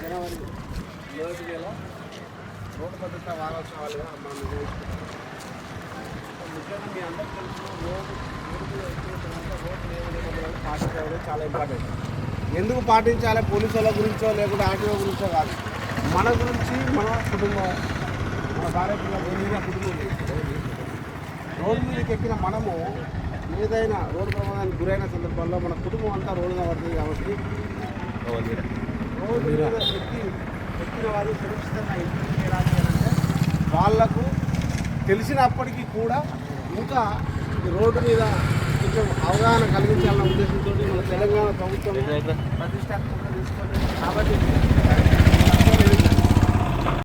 జనవరి road భద్రత వారోత్సవాలుగా మనం నిర్వహిస్తున్నాం ముఖ్యంగా మీ అందరికీ తెలుసు రోడ్డు రోడ్డు తర్వాత రోడ్డు పాటించడం చాలా ఇంపార్టెంట్ ఎందుకు పాటించాలి? పోలీసు వాళ్ళ గురించో లేకుంటే ఆర్టీఓ గురించో కాదు. మన గురించి మన కుటుంబం మన భార్య కుటుంబం రోడ్డు మీదకి ఎక్కిన మనము ఏదైనా రోడ్డు ప్రమాదానికి గురైన సందర్భంలో మన కుటుంబం అంతా రోడ్డు పడుతుంది కాబట్టి రోడ్డు మీద ఎక్కి ఎక్కిన వారు సురక్షితంగా అని అంటే వాళ్ళకు తెలిసినప్పటికీ కూడా ఇంకా రోడ్డు మీద కొంచెం అవగాహన కలిగించాలన్న ఉద్దేశంతో మన తెలంగాణ ప్రభుత్వం ప్రతిష్టాత్మకంగా తీసుకుంటుంది. కాబట్టి